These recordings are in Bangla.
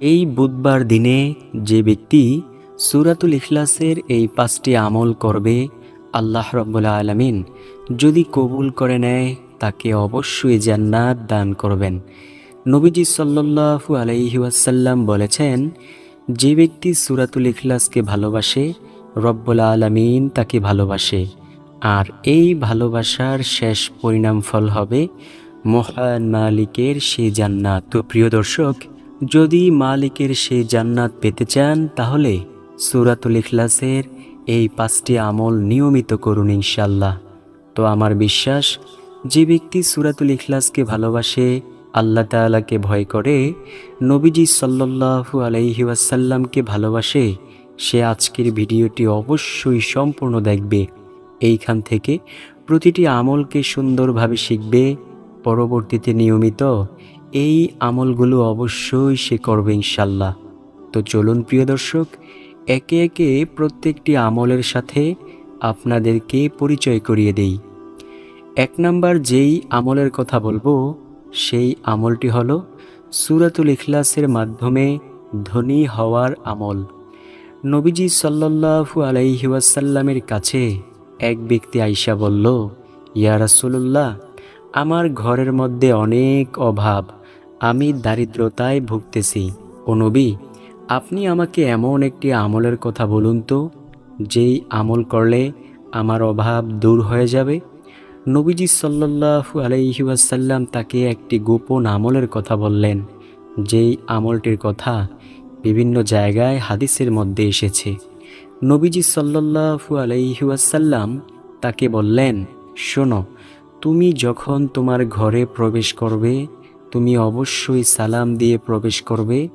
এই বুধবার দিনে যে ব্যক্তি সুরাতুল ইখলাসের এই পাঁচটি আমল করবে, আল্লাহ রব্বুল আলমিন যদি কবুল করে নেয়, তাকে অবশ্যই জান্নাত দান করবেন। নবীজি সাল্লাল্লাহু আলাইহি ওয়াসাল্লাম বলেছেন, যে ব্যক্তি সুরাতুল ইখলাসকে ভালোবাসে, রব্বুল আলমিন তাকে ভালোবাসে। আর এই ভালোবাসার শেষ পরিণাম ফল হবে মহান মালিকের সে জান্নাত। তো প্রিয় দর্শক যদি মালিকের সেই জান্নাত পেতে চান, তাহলে সুরাতুল ইখলাসের এই পাঁচটি আমল নিয়মিত করুন ইনশাল্লাহ তো আমার বিশ্বাস, যে ব্যক্তি সুরাতুল ইখলাসকে ভালোবাসে, আল্লাহ তাআলাকে ভয় করে, নবীজি সাল্লাল্লাহু আলাইহি ওয়াসাল্লামকে ভালোবাসে, সে আজকের ভিডিওটি অবশ্যই সম্পূর্ণ দেখবে। এইখান থেকে প্রতিটি আমলকে সুন্দরভাবে শিখবে। পরবর্তীতে নিয়মিত এই আমলগুলো অবশ্যই সে করবে ইনশাল্লাহ। তো চলুন প্রিয় দর্শক, একে একে প্রত্যেকটি আমলের সাথে আপনাদেরকে পরিচয় করিয়ে দেই। এক নাম্বার যেই আমলের কথা বলব, সেই আমলটি হল সুরাতুল ইখলাসের মাধ্যমে ধনী হওয়ার আমল। নবীজি সাল্লাল্লাহু আলাইহি ওয়াসাল্লামের কাছে এক ব্যক্তি আইসা বলল, ইয়া রাসূলুল্লাহ আমার ঘরের মধ্যে অনেক অভাব। আমি দারিদ্রতায় ভুগতেছি। ও নবী, আপনি আমাকে এমন একটি আমলের কথা বলুন তো, যেই আমল করলে আমার অভাব দূর হয়ে যাবে। নবীজি সাল্লাল্লাহু আলাইহি ওয়াসাল্লাম তাকে একটি গোপন আমলের কথা বললেন, যেই আমলটির কথা বিভিন্ন জায়গায় হাদিসের মধ্যে এসেছে। নবীজি সাল্লাল্লাহু আলাইহি ওয়াসাল্লাম তাকে বললেন, শোনো তুমি যখন তোমার ঘরে প্রবেশ করবে, তুমি অবশ্যই সালাম দিয়ে প্রবেশ করবে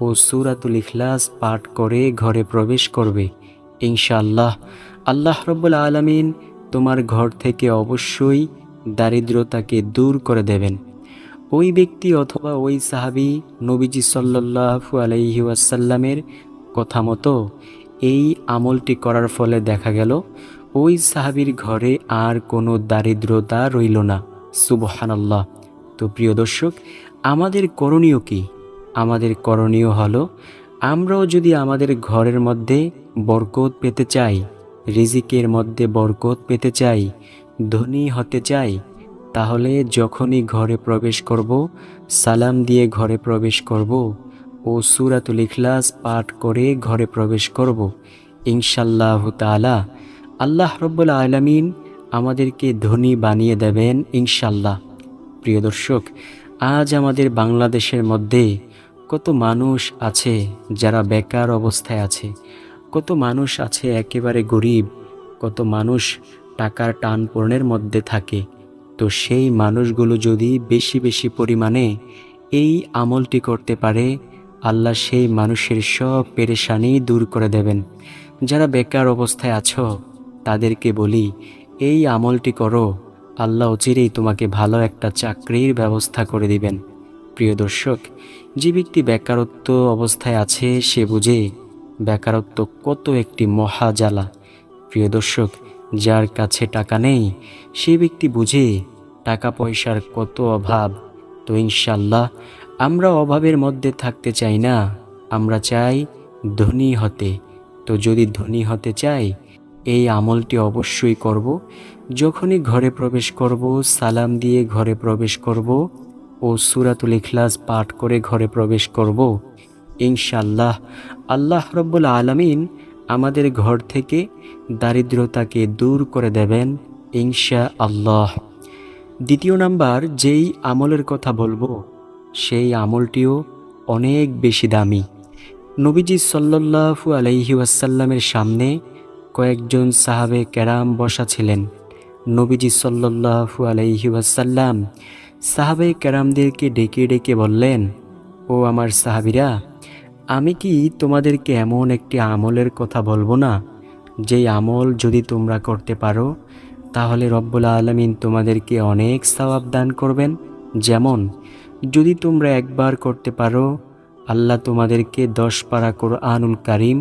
ও সুরাতুল ইখলাস পাঠ করে ঘরে প্রবেশ করবে। ইনশাআল্লাহ, আল্লাহ রব্বুল আলমিন তোমার ঘর থেকে অবশ্যই দারিদ্রতাকে দূর করে দেবেন। ওই ব্যক্তি অথবা ওই সাহাবি নবীজি সাল্লাহু আলাইহি ওয়াসাল্লামের কথা মতো এই আমলটি করার ফলে দেখা গেল ওই সাহাবির ঘরে আর কোনো দারিদ্রতা রইল না। সুবহানাল্লাহ। তো প্রিয় দর্শক, আমাদের করণীয় কি? আমাদের করণীয় হলো, আমরাও যদি আমাদের ঘরের মধ্যে বরকত পেতে চাই, রিজিকের মধ্যে বরকত পেতে চাই, ধনী হতে চাই, তাহলে যখনই ঘরে প্রবেশ করব, সালাম দিয়ে ঘরে প্রবেশ করব ও সুরাতুল ইখলাস পাঠ করে ঘরে প্রবেশ করব ইনশাল্লাহ তালা আল্লাহ রব্বুল আলমিন আমাদেরকে ধনী বানিয়ে দেবেন ইনশাল্লাহ প্রিয় দর্শক, আজ আমাদের বাংলাদেশের মধ্যে কত মানুষ আছে যারা বেকার অবস্থায় আছে, কত মানুষ আছে একেবারে গরিব, কত মানুষ টাকার টান পূরণের মধ্যে থাকে। তো সেই মানুষগুলো যদি বেশি বেশি পরিমাণে এই আমলটি করতে পারে, আল্লাহ সেই মানুষের সব পেরেশানি দূর করে দেবেন। যারা বেকার অবস্থায় আছো তাদেরকে বলি, এই আমলটি করো। আল্লাহ অচিরেই তোমাকে ভালো একটা চাকরির ব্যবস্থা করে দিবেন। প্রিয় দর্শক, যে ব্যক্তি বেকারত্ব অবস্থায় আছে, সে বুঝে বেকারত্ব কত একটি মহা জ্বালা প্রিয় দর্শক, যার কাছে টাকা নেই, সে ব্যক্তি বুঝে টাকা পয়সার কত অভাব। তো ইনশাল্লাহ আমরা অভাবের মধ্যে থাকতে চাই না, আমরা চাই ধনী হতে। তো যদি ধনী হতে চাই এই আমলটি অবশ্যই করব। যখনই ঘরে প্রবেশ করব, সালাম দিয়ে ঘরে প্রবেশ করব ও সুরাতুল ইখলাস পাঠ করে ঘরে প্রবেশ করব ইনশাল্লাহ আল্লাহ রব্বুল আলমিন আমাদের ঘর থেকে দারিদ্রতাকে দূর করে দেবেন ইনশা আল্লাহ দ্বিতীয় নাম্বার, যেই আমলের কথা বলব, সেই আমলটিও অনেক বেশি দামি। নবীজি সাল্লাল্লাহু আলাইহি ওয়াসাল্লামের সামনে কয়েকজন সাহাবে কেরাম বসা ছিলেন। নবীজি সাল্লাল্লাহু আলাইহি ওয়াসাল্লাম সাহাবে কেরামদেরকে ডেকে ডেকে বললেন, ও আমার সাহাবিরা, আমি কি তোমাদেরকে এমন একটি আমলের কথা বলব না? যেই আমল যদি তোমরা করতে পারো, তাহলে রব্বুল আলমিন তোমাদেরকে অনেক সওয়াব দান করবেন। যেমন, যদি তোমরা একবার করতে পারো, আল্লাহ তোমাদেরকে দশ পারা কোরআনুল কারিম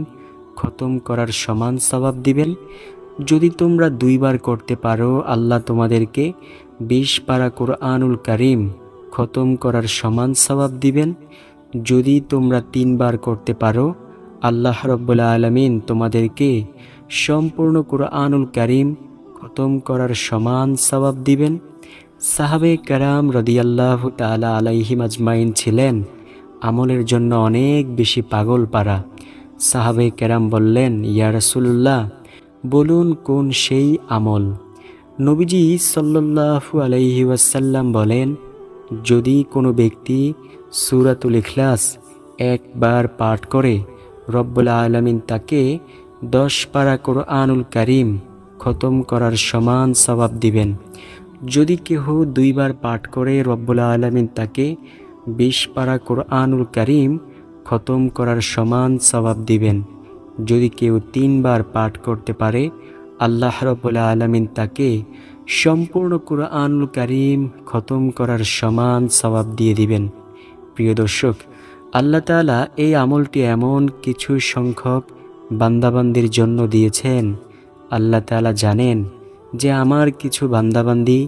খতম করার সমান সবাব দিবেন। যদি তোমরা দুইবার করতে পারো, আল্লাহ তোমাদেরকে বিশ পারা কোরআনুল কারিম খতম করার সমান সবাব দিবেন। যদি তোমরা তিনবার করতে পারো, আল্লাহ রব্বুল্লা আলমিন তোমাদেরকে সম্পূর্ণ কুরআনুল কারিম খতম করার সমান সবাব দিবেন। সাহাবে কারাম রদিয়াল্লাহ তালা আলাইহিম আজমাইন ছিলেন। আমলের জন্য অনেক বেশি পাগল পারা। সাহাবে কেরাম বললেন, ইয়া বলুন কোন সেই আমল? নবীজি সাল্লাল্লাহু আলাইহি ওয়াসাল্লাম বলেন, যদি কোনো ব্যক্তি সুরাতুল ইখলাস একবার পাঠ করে, রব্বুল আলমিন তাকে দশ পারা কোরআনুল করিম খতম করার সমান সবাব দিবেন। যদি কেহ দুইবার পাঠ করে, রব্বুল আলামিন তাকে বিশ পারা কোরআনুল কারিম খতম করার সমান সবাব দিবেন। যদি কেউ তিনবার পাঠ করতে পারে, আল্লাহ রব্বুল আলমিন তাকে সম্পূর্ণ কোরআনুল কারিম খতম করার সমান সবাব দিয়ে দিবেন। প্রিয় দর্শক, আল্লাহ এই আমলটি এমন কিছু সংখ্যক বান্দাবান্দির জন্য দিয়েছেন। আল্লাহ তালা জানেন যে আমার কিছু বান্দাবান্দি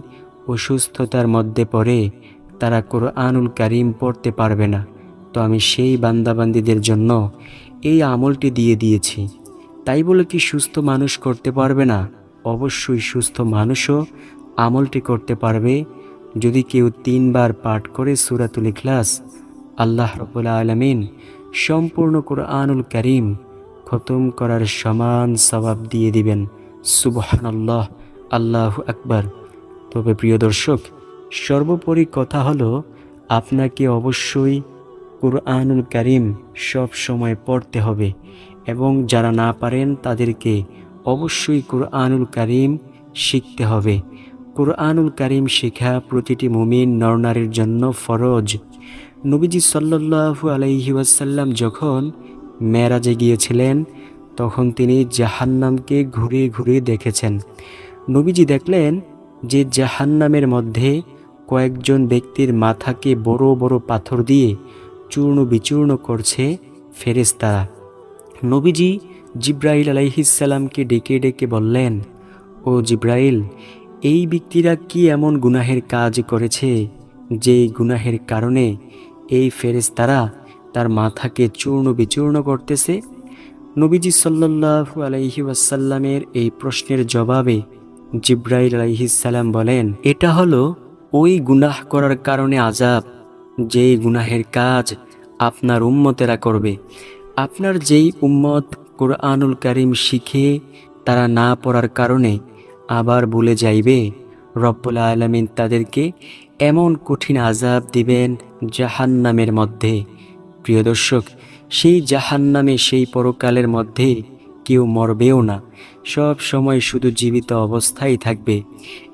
অসুস্থতার মধ্যে পড়ে তারা কোরআনুল কারিম পড়তে পারবে না। তো আমি সেই বান্দাবান্দিদের জন্য এই আমলটি দিয়ে দিয়েছি। তাই বলে কি সুস্থ মানুষ করতে পারবে না? অবশ্যই সুস্থ মানুষও আমলটি করতে পারবে। যদি কেউ তিনবার পাঠ করে সুরাতুল ইখলাস, আল্লাহ রবুল্লা আলমিন সম্পূর্ণ কোরআনুল করিম খতম করার সমান সবাব দিয়ে দিবেন। সুবহানাল্লাহ, আল্লাহ আকবার। তবে প্রিয় দর্শক, সর্বোপরি কথা হলো, আপনাকে অবশ্যই কোরআনুল করিম সব সময় পড়তে হবে এবং যারা না পারেন তাদেরকে অবশ্যই কোরআনুল করিম শিখতে হবে। কোরআনুল করিম শেখা প্রতিটি মুমিন নরনারীর জন্য ফরজ। নবীজি সাল্লাল্লাহু আলাইহি ওয়াসাল্লাম যখন মেরাজে গিয়েছিলেন, তখন তিনি জাহান্নামকে ঘুরে ঘুরে দেখেছেন। নবীজি দেখলেন যে জাহান্নামের মধ্যে কয়েকজন ব্যক্তির মাথাকে বড় বড় পাথর দিয়ে চূর্ণ বিচূর্ণ করছে ফেরেস্তারা নবীজি জিব্রাইল আলাইহিসাল্লামকে ডেকে ডেকে বললেন, ও জিব্রাইল, এই ব্যক্তিরা কি এমন গুনাহের কাজ করেছে যে গুনাহের কারণে এই ফেরেস্তারা তার মাথাকে চূর্ণ বিচূর্ণ করতেছে? নবীজি সাল্লাল্লাহু আলাইহি ওয়াসাল্লামের এই প্রশ্নের জবাবে জিব্রাইল আলাইহিসাল্লাম বলেন, এটা হলো ওই গুনাহ করার কারণে আজাব যেই গুনাহের কাজ আপনার উম্মতেরা করবে। আপনার যেই উম্মত কোরআনুল কারিম শিখে তারা না পড়ার কারণে আবার বলে যাইবে, রব্বুল আলমিন তাদেরকে এমন কঠিন আজাব দিবেন জাহান্নামের মধ্যে। প্রিয় দর্শক, সেই জাহান্নামে সেই পরকালের মধ্যে কেউ মরবেও না। সব সময় শুধু জীবিত অবস্থায় থাকবে।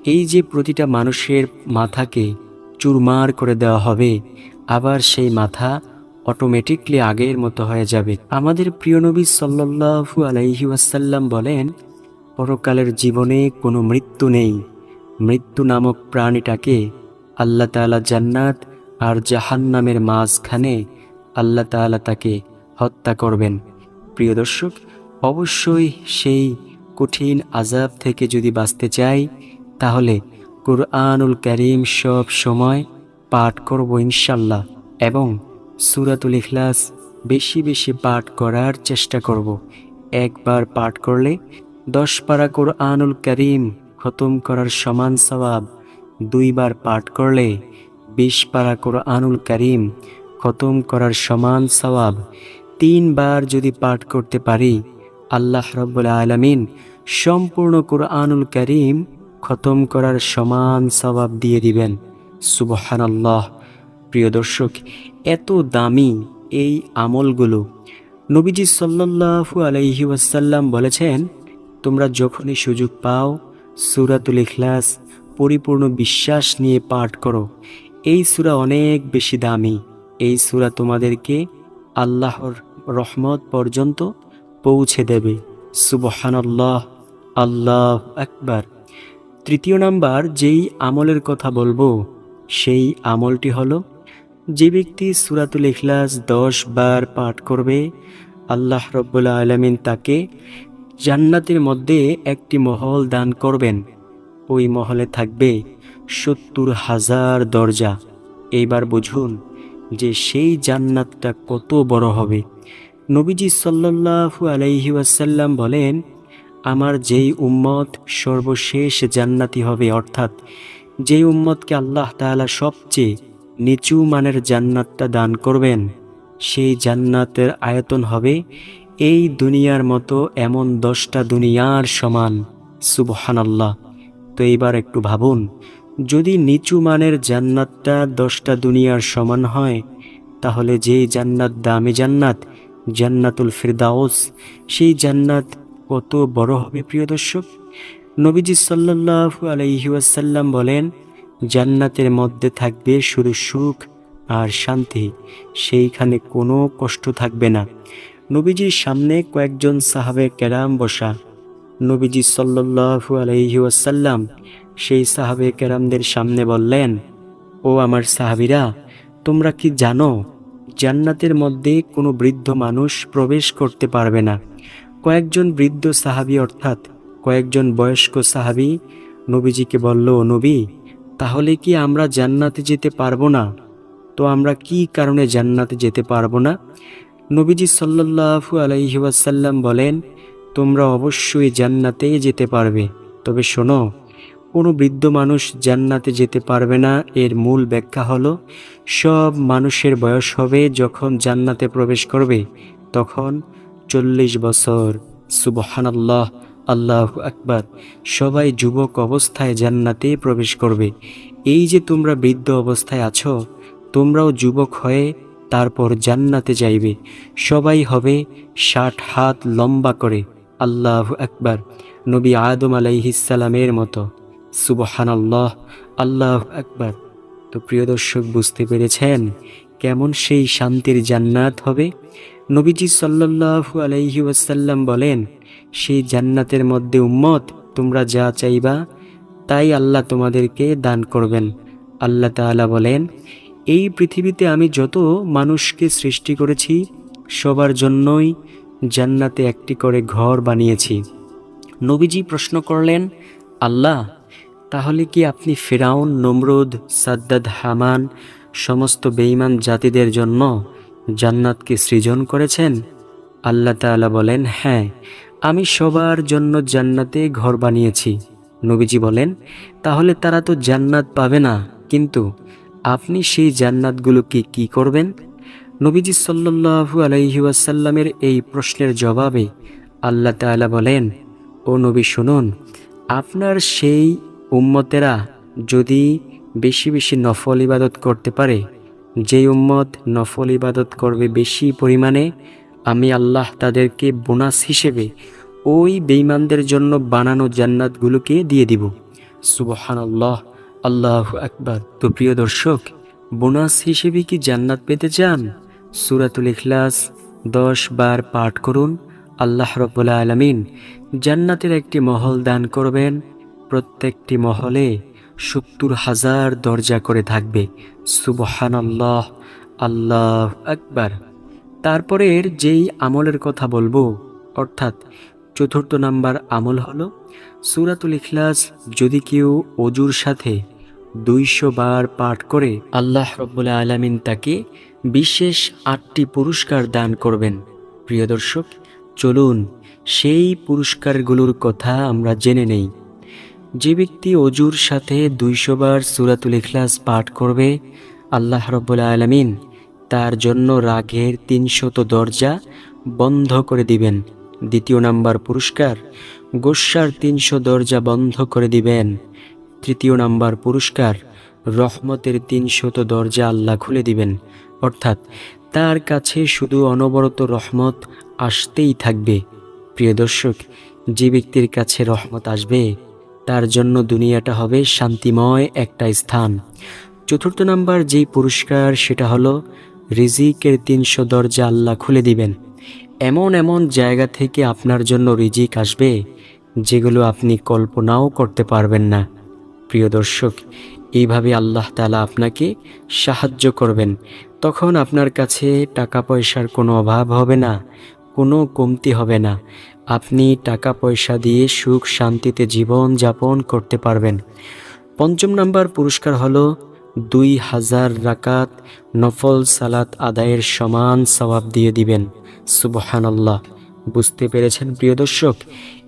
এই যে প্রতিটা মানুষের মাথাকে চুরমার করে দেওয়া হবে, আবার সেই মাথা অটোমেটিকলি আগের মতো হয়ে যাবে। আমাদের প্রিয় নবী সাল্লাল্লাহু আলাইহি ওয়াসাল্লাম বলেন, পরকালের জীবনে কোনো মৃত্যু নেই। মৃত্যু নামক প্রাণীটাকে আল্লাহ তাআলা জান্নাত আর জাহান্নামের মাঝখানে আল্লাহ তাআলা তাকে হত্যা করবেন। প্রিয় দর্শক, অবশ্যই সেই কঠিন আজাব থেকে যদি বাঁচতে চাই, তাহলে কুরআনুল করিম সব সময় পাঠ করব ইনশাল্লাহ এবং সুরাতুল ইখলাস বেশি বেশি পাঠ করার চেষ্টা করব। একবার পাঠ করলে দশ পারা কোরআনুল করিম খতম করার সমান সবাব দুইবার পাঠ করলে বিশ পারা কোরআনুল করিম খতম করার সমান সবাব তিনবার যদি পাঠ করতে পারি, আল্লাহ রব্বুল আলমিন সম্পূর্ণ কোরআনুল করিম খতম করার সমান সবাব দিয়ে দিবেন। সুবহানাল্লাহ। প্রিয় দর্শক, এত দামি এই আমলগুলো নবীজি সাল্লাল্লাহু আলাইহি ওয়াসাল্লাম বলেছেন, তোমরা যখনই সুযোগ পাও, সুরাতুল ইখলাস পরিপূর্ণ বিশ্বাস নিয়ে পাঠ করো। এই সূরা অনেক বেশি দামি। এই সূরা তোমাদেরকে আল্লাহর রহমত পর্যন্ত পৌঁছে দেবে। সুবহানাল্লাহ। আল্লাহ আকবার। তৃতীয় নাম্বার, যেই আমলের কথা বলব, সেই আমলটি হলো, যে ব্যক্তি সুরাতুল ইখলাস দশ বার পাঠ করবে, আল্লাহ রব্বুল্লা আলমিন তাকে জান্নাতের মধ্যে একটি মহল দান করবেন। ওই মহলে থাকবে সত্তর হাজার দরজা। এইবার বুঝুন যে সেই জান্নাতটা কত বড় হবে। নবীজি সাল্লাল্লাহু আলাইহি ওয়াসাল্লাম বলেন আমার যেই উম্মত সর্বশেষ জান্নাতি হবে, অর্থাৎ যেই উম্মতকে আল্লাহ তাআলা সবচেয়ে নিচু মানের জান্নাতটা দান করবেন, সেই জান্নাতের আয়তন হবে এই দুনিয়ার মতো এমন দশটা দুনিয়ার সমান। সুবহানাল্লাহ। তো এইবার একটু ভাবুন, যদি নিচু মানের জান্নাতটা দশটা দুনিয়ার সমান হয়, তাহলে যেই জান্নাত দামি জান্নাত, জান্নাতুল ফিরদাউস, সেই জান্নাত কত বড় হবে, প্রিয় দর্শক। নবীজি সাল্লাল্লাহু আলাইহি ওয়াসাল্লাম বলেন, জান্নাতের মধ্যে থাকবে শুধু সুখ আর শান্তি, সেইখানে কোনো কষ্ট থাকবে না। নবীজির সামনে কয়েকজন সাহাবে কেরাম বসা। নবীজি সাল্লাল্লাহু আলাইহি ওয়াসাল্লাম সেই সাহাবে কেরামদের সামনে বললেন, ও আমার সাহাবিরা, তোমরা কি জানো, জান্নাতের মধ্যে কোনো বৃদ্ধ মানুষ প্রবেশ করতে পারবে না? কয়েকজন বৃদ্ধ সাহাবী অর্থাৎ কয়েকজন বয়স্ক সাহাবী নবীজিকে বলল, "ও নবী, তাহলে কি আমরা জান্নাতে যেতে পারব না? তো আমরা কি কারণে জান্নাতে যেতে পারব না? নবীজি সাল্লাল্লাহু আলাইহি ওয়াসাল্লাম বলেন, তোমরা অবশ্যই জান্নাতে যেতে পারবে। তবে শোনো, কোনো বৃদ্ধ মানুষ জান্নাতে যেতে পারবে না। এর মূল ব্যাখ্যা হলো, সব মানুষের বয়স হবে যখন জান্নাতে প্রবেশ করবে। তখন চল্লিশ বছর। সুবহানাল্লাহ, আল্লাহ আকবার। সবাই যুবক অবস্থায় জান্নাতে প্রবেশ করবে। এই যে তোমরা বৃদ্ধ অবস্থায় আছো, তোমরাও যুবক হয়ে তারপর জান্নাতে যাইবে। সবাই হবে ষাট হাত লম্বা করে। আল্লাহ আকবার। নবী আদম আলাইহিসালামের মতো। সুবহানাল্লাহ, আল্লাহ আকবার। তো প্রিয় দর্শক, বুঝতে পেরেছেন কেমন সেই শান্তির জান্নাত হবে? নবীজি সাল্লাল্লাহু আলাইহি ওয়াসাল্লাম বলেন, সেই জান্নাতের মধ্যে উম্মত, তোমরা যা চাইবা, তাই আল্লাহ তোমাদেরকে দান করবেন। আল্লাহ তাআলা বলেন, এই পৃথিবীতে আমি যত মানুষকে সৃষ্টি করেছি, সবার জন্যই জান্নাতে একটি করে ঘর বানিয়েছি। নবীজি প্রশ্ন করলেন, আল্লাহ, তাহলে কি আপনি ফেরাউন, নমরুদ, সাদ্দাদ, হামান, সমস্ত বেঈমান জাতিদের জন্য জান্নাতকে সৃজন করেছেন? আল্লাহ তাআলা বলেন হ্যাঁ আমি সবার জন্য জান্নাতে ঘর বানিয়েছি। নবীজি বলেন, তাহলে তারা তো জান্নাত পাবে না, কিন্তু আপনি সেই জান্নাতগুলোকে কি করবেন? নবীজি সাল্লাল্লাহু আলাইহি ওয়াসাল্লামের এই প্রশ্নের জবাবে আল্লাহ তাআলা বলেন, ও নবী, শুনুন, আপনার সেই উম্মতেরা যদি বেশি বেশি নফল ইবাদত করতে পারে যেই উম্মত নফল ইবাদত করবে বেশি পরিমাণে, আমি আল্লাহ তাদেরকে বোনাস হিসেবে ওই বেঈমানদের জন্য বানানো জান্নাতগুলোকে দিয়ে দিব। সুবহান আল্লাহ আল্লাহ আকবার। তো প্রিয় দর্শক, বোনাস হিসেবে কি জান্নাত পেতে চান? সুরাতুল ইখলাস দশ বার পাঠ করুন, আল্লাহ রব্বুল্লা আলমিন জান্নাতের একটি মহল দান করবেন। প্রত্যেকটি মহলে সত্তর হাজার দরজা করে থাকবে। সুবহান আল্লাহ আল্লাহ আকবার তারপরের যেই আমলের কথা বলব, অর্থাৎ চতুর্থ নাম্বার আমল হলো সুরাতুল ইখলাস, যদি কেউ অজুর সাথে দুইশো বার পাঠ করে, আল্লাহ রব্বুল্লা আলমিন তাকে বিশেষ আটটি পুরস্কার দান করবেন। প্রিয় দর্শক, চলুন সেই পুরস্কারগুলোর কথা আমরা জেনে নেই। যে ব্যক্তি অজুর সাথে দুইশো বার সুরাতুল ইখলাস পাঠ করবে, আল্লাহ রব্বুল্লা আলমিন তার জন্য রাগের তিনশত দরজা বন্ধ করে দিবেন। দ্বিতীয় নাম্বার পুরস্কার গোস্বার তিনশো দরজা বন্ধ করে দিবেন। তৃতীয় নাম্বার পুরস্কার, রহমতের তিনশত দরজা আল্লাহ খুলে দিবেন। অর্থাৎ তার কাছে শুধু অনবরত রহমত আসতেই থাকবে। প্রিয় দর্শক, যে ব্যক্তির কাছে রহমত আসবে তার জন্য দুনিয়াটা হবে শান্তিময় একটা স্থান। চতুর্থ নাম্বার যেই পুরস্কার, সেটা হলো রিজিকের তিনশো দরজা আল্লাহ খুলে দিবেন। এমন এমন জায়গা থেকে আপনার জন্য রিজিক আসবে, যেগুলো আপনি কল্পনাও করতে পারবেন না। প্রিয় দর্শক, এইভাবে আল্লাহ তালা আপনাকে সাহায্য করবেন। তখন আপনার কাছে টাকা পয়সার কোনো অভাব হবে না, কোনো কমতি হবে না। আপনি টাকা পয়সা দিয়ে সুখ, শান্তিতে জীবন যাপন করতে পারবেন। পঞ্চম নাম্বার পুরস্কার হলো দুই হাজার রাকাত নফল সালাত আদায়ের সমান সওয়াব দিয়ে দিবেন। সুবহানাল্লাহ। বুঝতে পেরেছেন প্রিয় দর্শক?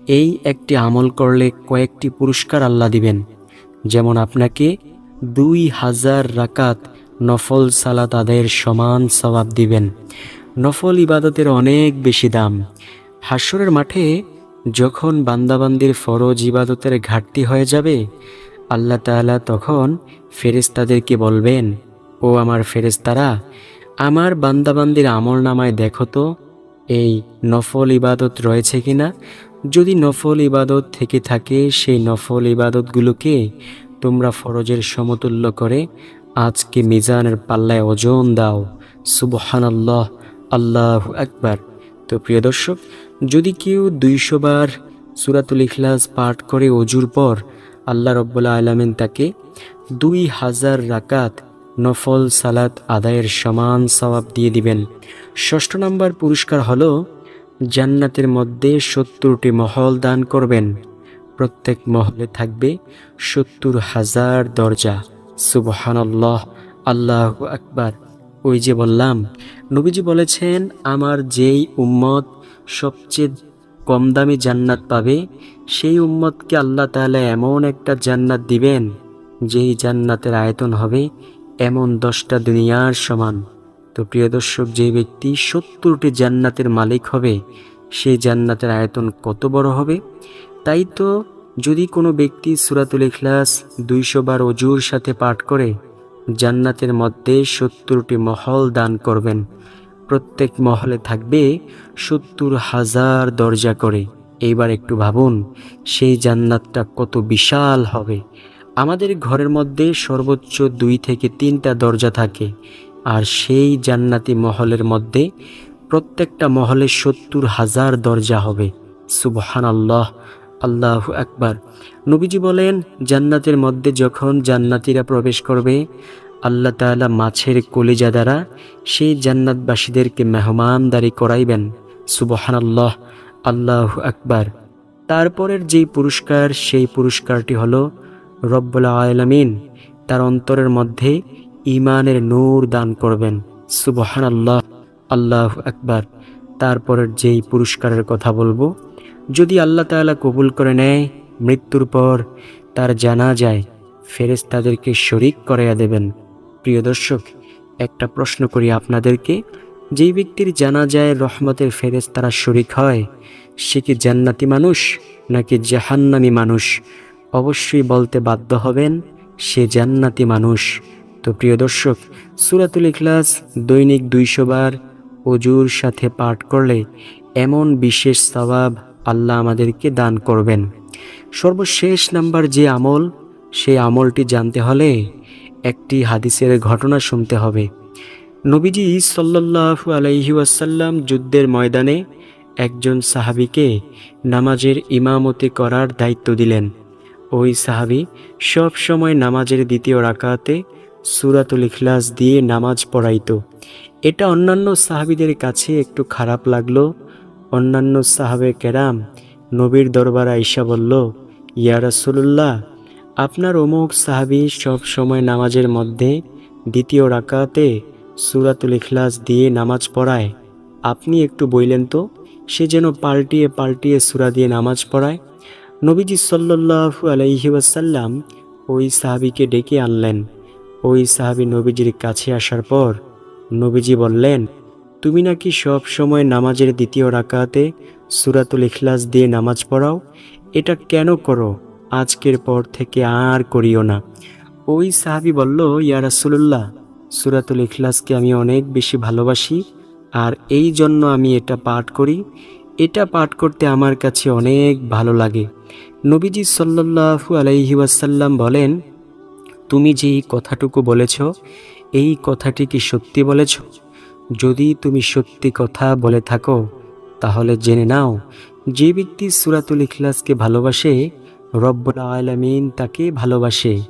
এই একটি আমল করলে কয়েকটি পুরস্কার আল্লাহ দিবেন। যেমন আপনাকে দুই হাজার রাকাত নফল সালাত আদায়ের সমান সওয়াব দিবেন। নফল ইবাদতের অনেক বেশি দাম। হাস্যরের মাঠে যখন বান্দাবান্দির ফরজ ইবাদতের ঘাটতি হয়ে যাবে, আল্লাহ তাআলা তখন ফেরেশতাদেরকে বলবেন, ও আমার ফেরেশতারা, আমার বান্দাবান্দির আমল নামায় দেখো তো, এই নফল ইবাদত রয়েছে কিনা? যদি নফল ইবাদত থেকে থাকে, সেই নফল ইবাদতগুলোকে তোমরা ফরজের সমতুল্য করে আজকে মিজানের পাল্লায় ওজন দাও। সুবহানাল্লাহ, আল্লাহ আকবার। তো প্রিয় দর্শক যদি কেউ দুইশো বার সুরাতুল ইখলাস পাঠ করে অজুর পর আল্লাহ রব্বুল্লা আলমিন তাকে দুই হাজার রাকাত নফল সালাত আদায়ের সমান সওয়াব দিয়ে দিবেন। ষষ্ঠ নম্বর পুরস্কার হলো, জান্নাতের মধ্যে সত্তরটি মহল দান করবেন। প্রত্যেক মহলে থাকবে সত্তর হাজার দরজা। সুবহানাল্লাহ, আল্লাহ আকবার। ওই যে বললাম, নবীজি বলেছেন, আমার যেই উম্মত সবচেয়ে কম দামি জান্নাত পাবে, সেই উম্মতকে আল্লাহ তাআলা এমন একটা জান্নাত দিবেন, যেই জান্নাতের আয়তন হবে এমন দশটা দুনিয়ার সমান। তো প্রিয় দর্শক, যে ব্যক্তি সত্তরটি জান্নাতের মালিক হবে, সেই জান্নাতের আয়তন কত বড় হবে? তাই তো যদি কোনো ব্যক্তি সুরাতুল ইখলাস দুইশো বার অজুর সাথে পাঠ করে, জান্নাতের মধ্যে সত্তরটি মহল দান করবেন। প্রত্যেক মহলে থাকবে সত্তর হাজার দরজা করে। এইবার একটু ভাবুন, সেই জান্নাতটা কত বিশাল হবে। আমাদের ঘরের মধ্যে সর্বোচ্চ দুই থেকে তিনটা দরজা থাকে, আর সেই জান্নাতি মহলের মধ্যে প্রত্যেকটা মহলে সত্তর হাজার দরজা হবে। সুবহান আল্লাহ আল্লাহ আকবার। নবীজি বলেন, জান্নাতের মধ্যে যখন জান্নাতিরা প্রবেশ করবে আল্লাহ তাআলা মাছের কলিজা দ্বারা সেই জান্নাতবাসীদেরকে মেহমানদারি করাইবেন। সুবহানাল্লাহ, আল্লাহ আকবার। তারপরের যেই পুরস্কার, সেই পুরস্কারটি হল রব্বুল আলামিন। তার অন্তরের মধ্যে ইমানের নূর দান করবেন। সুবহানাল্লাহ, আল্লাহ আল্লাহ আকবার। তারপরের যেই পুরস্কারের কথা বলব, যদি আল্লাহ তাআলা কবুল করে নেয়, মৃত্যুর পর তার জানা যায় ফেরেস তাদেরকে শরিক করাইয়া দেবেন। প্রিয় দর্শক, একটা প্রশ্ন করি আপনাদেরকে। যেই ব্যক্তির জানা যায় রহমতের ফেরেস তারা শরিক হয়, সে কি জান্নাতি মানুষ নাকি জাহান্নামি মানুষ? অবশ্যই বলতে বাধ্য হবেন, সে জান্নাতি মানুষ। তো প্রিয় দর্শক, সুরাতুল ইখলাস দৈনিক দুইশো বার অজুর সাথে পাঠ করলে এমন বিশেষ সবাব আল্লাহ আমাদেরকে দান করবেন। সর্বশেষ নাম্বার যে আমল, সেই আমলটি জানতে হলে একটি হাদিসের ঘটনা শুনতে হবে। নবীজি সাল্লাল্লাহু আলাইহি ওয়াসাল্লাম যুদ্ধের ময়দানে একজন সাহাবীকে নামাজের ইমামতি করার দায়িত্ব দিলেন। ওই সাহাবী সব সময় নামাজের দ্বিতীয় রাকাতে সুরাতুল ইখলাস দিয়ে নামাজ পড়াইত। এটা অন্যান্য সাহাবীদের কাছে একটু খারাপ লাগল। অন্যান্য সাহাবে কেরাম নবীর দরবার আইসা বলল, ইয়া রাসূলুল্লাহ আপনার অমুক সাহাবী সব সময় নামাজের মধ্যে দ্বিতীয় রাকাতে সুরাতুল ইখলাস দিয়ে নামাজ পড়ায়। আপনি একটু বইলেন তো, সে যেন পাল্টিয়ে পাল্টিয়ে সুরা দিয়ে নামাজ পড়ায়। নবীজি সাল্লাল্লাহু আলাইহি ওয়াসাল্লাম ওই সাহাবীকে ডেকে আনলেন। ওই সাহাবী নবীজির কাছে আসার পর নবীজি বললেন, তুমি নাকি সব সময় নামাজের দ্বিতীয় রাকাতে সুরাতুল ইখলাস দিয়ে নামাজ পড়াও? এটা কেন করো? আজকের পর থেকে আর করিও না। ওই সাহাবি বলল, ইয়া রাসূলুল্লাহ, সুরাতুল ইখলাসকে আমি অনেক বেশি ভালোবাসি আর এই জন্য আমি এটা পাঠ করি। এটা পাঠ করতে আমার কাছে অনেক ভালো লাগে। নবীজি সাল্লাল্লাহু আলাইহি ওয়াসাল্লাম বলেন, তুমি যে কথাটুকু বলেছ, এই কথাটি কি সত্যি বলেছ? যদি তুমি সত্যি কথা বলে থাকো, তাহলে জেনে নাও, যে ব্যক্তি সুরাতুল ইখলাসকে ভালোবাসে রব্বুল আলামিন তাকে ভালোবাসে।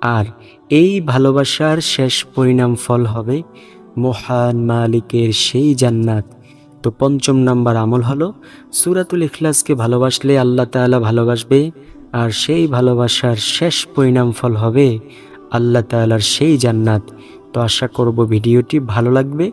আর এই ভালোবাসার শেষ পরিণাম ফল হবে মহান মালিকের সেই জান্নাত। তো পঞ্চম নাম্বার আমল হলো, সুরাতুল ইখলাসকে ভালোবাসলে আল্লাহ তাআলা ভালোবাসবে, আর সেই ভালোবাসার শেষ পরিণাম ফল হবে আল্লাহ তাআলার সেই জান্নাত। তো আশা করব ভিডিওটি ভালো লাগবে।